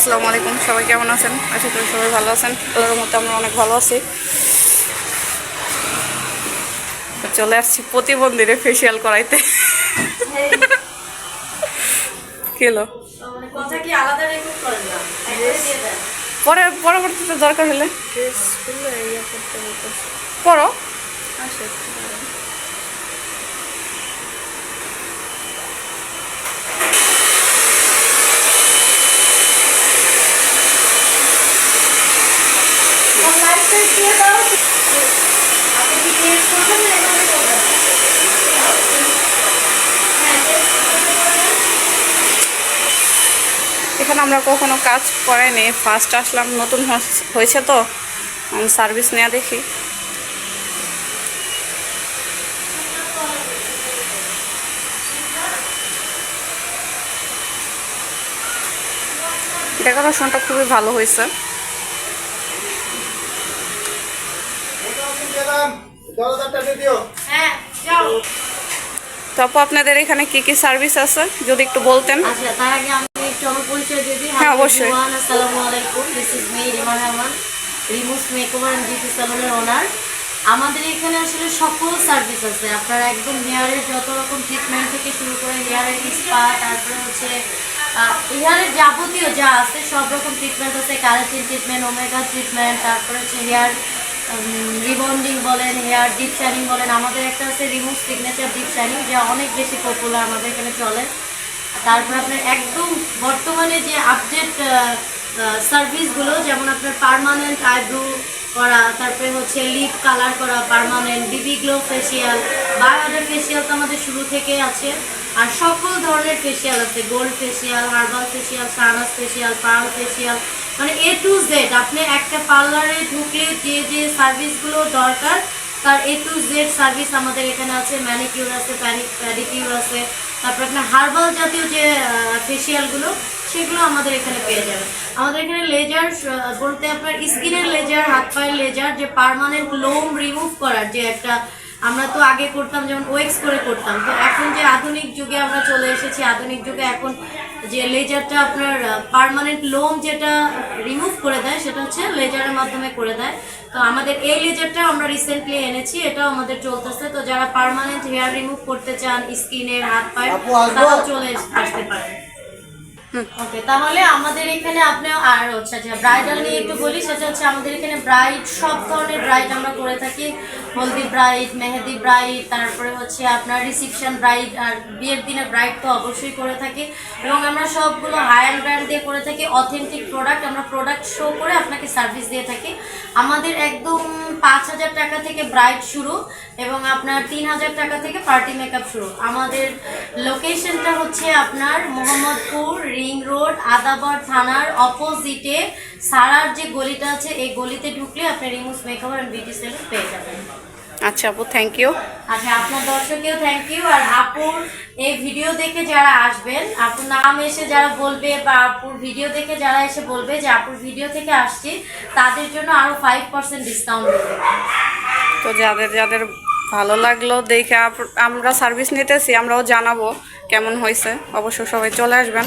আসসালামু আলাইকুম সবাই কেমন আছেন? আশা করি সবাই ভালো আছেন। আল্লাহর মতো আমরা অনেক ভালো আছি। চলে আসছি প্রতিবন্ধীরে ফেসিয়াল করাইতে। কেলো পরে পরবর্তীতে দরকার হলে। পড়ো আর লাইট টাইট দিয়ে দাও আপনি কি টেস্ট করবেন না এভাবে করবেন হ্যাঁ টেস্ট করতে পারেন এখানে আমরা কখনো কাজ করাইনি। ফার্স্ট আসলাম, নতুন হয়েছে তো। সার্ভিস নেওয়া দেখি। ডেকোরেশনটা খুবই ভালো হয়েছে। যাও তো আপু আপনাদের এখানে কি কি সার্ভিস আছে? যদি একটু বলতেন। আচ্ছা তার আগে আমি একটু আমার পরিচয় দিই। হ্যাঁ, অবশ্যই। আসসালামু আলাইকুম। This is me Riman Rahman. Rimus makeover and beauty সালনের owner আমাদের এখানে আসলে সকল সার্ভিস আছে। আপনার একদম হেয়ারের যত রকম ট্রিটমেন্ট থেকে শুরু করে হেয়ারের স্পা তারপরে হচ্ছে হেয়ারের যাবতীয় যা আছে সব রকম ট্রিটমেন্ট আছে। কারাটিন ট্রিটমেন্ট ওমেগা ট্রিটমেন্ট তারপরে হচ্ছে হেয়ার রিবন্ডিং বলেন হেয়ার ডিপ শাইনিং বলেন, আমাদের একটা আছে রিমুভ সিগনেচার ডিপ শাইনিং, যা অনেক বেশি পপুলার আমাদের এখানে চলে। তারপর আপনার একদম বর্তমানে যে আপডেট সার্ভিসগুলো যেমন আপনার পার্মানেন্ট আইব্রো করা, তারপরে হচ্ছে লিপ কালার করা পার্মানেন্ট বিবি গ্লো ফেসিয়াল বায়োডার ফেসিয়াল তো আমাদের শুরু থেকে আছে। আর সকল ধরনের ফেসিয়াল আছে গোল্ড ফেসিয়াল হার্বাল ফেসিয়াল সানাস ফেসিয়াল পার্ল ফেসিয়াল মানে এ টু জেড আপনি একটা পার্লারে ঢুকলে যে যে সার্ভিসগুলো দরকার, তার এ টু জেড সার্ভিস আমাদের এখানে আছে ম্যানিকিউর আছে প্যাডিকিউর আছে, তারপর আপনার হার্বাল জাতীয় যে ফেসিয়ালগুলো সেগুলো আমাদের এখানে পেয়ে যাবেন। আমাদের এখানে লেজার বলতে আপনার স্কিনের লেজার হাত পায়ের লেজার যে পার্মানেন্ট লোম রিমুভ করার যে একটা আমরা তো আগে করতাম যেমন ওয়েক্স করে করতাম। তো এখন যে আধুনিক যুগে আমরা চলে এসেছি আধুনিক যুগে এখন যে লেজারটা আপনার পার্মানেন্ট লোম যেটা রিমুভ করে দেয় সেটা হচ্ছে লেজারের মাধ্যমে করে দেয়। তো আমাদের এই লেজারটা আমরা রিসেন্টলি এনেছি এটাও আমাদের চলতেছে। তো যারা পার্মানেন্ট হেয়ার রিমুভ করতে চান স্কিনের হাত পায়ে তারাও চলে আসতে পারেন। ওকে তাহলে আমাদের এখানে আপনি আর হচ্ছে যে ব্রাইডাল নিয়ে একটু বলি, সেটা হচ্ছে আমাদের এখানে ব্রাইড সব ধরনের ব্রাইড আমরা করে থাকি। হলদি ব্রাইড মেহেদি ব্রাইড তারপরে হচ্ছে আপনার রিসিপশন ব্রাইড আর বিয়ের দিনে ব্রাইড তো অবশ্যই করে থাকি। এবং আমরা সবগুলো হায়ার ব্র্যান্ড দিয়ে করে থাকি অথেন্টিক প্রোডাক্ট আমরা প্রোডাক্ট শো করে আপনাকে সার্ভিস দিয়ে থাকি। আমাদের একদম পাঁচ হাজার টাকা থেকে ব্রাইড শুরু এবং আপনার তিন হাজার টাকা থেকে পার্টি মেকআপ শুরু। আমাদের লোকেশনটা হচ্ছে আপনার মোহাম্মদপুর রোড আদাবর থানার অপোজিটে সারার যে গলিটা আছে এই গলিতে ঢুকলে আপনি Rimus makeover and beauty salon পেয়ে যাবেন। আচ্ছা আপু থ্যাংক ইউ আচ্ছা আপনার দর্শকেও থ্যাংক ইউ আর আপুর এই ভিডিও দেখে যারা আসবেন আপুর নাম এসে যারা বলবে বা আপুর ভিডিও দেখে যারা এসে বলবে যে আপুর ভিডিও থেকে আসছি তাদের জন্য আরও ফাইভ পার্সেন্ট ডিসকাউন্ট দেবে। তো যাদের যাদের ভালো লাগল দেখে আমরা সার্ভিস নিতেছি আমরাও জানাব কেমন হয়েছে। অবশ্য সবাই চলে আসবেন।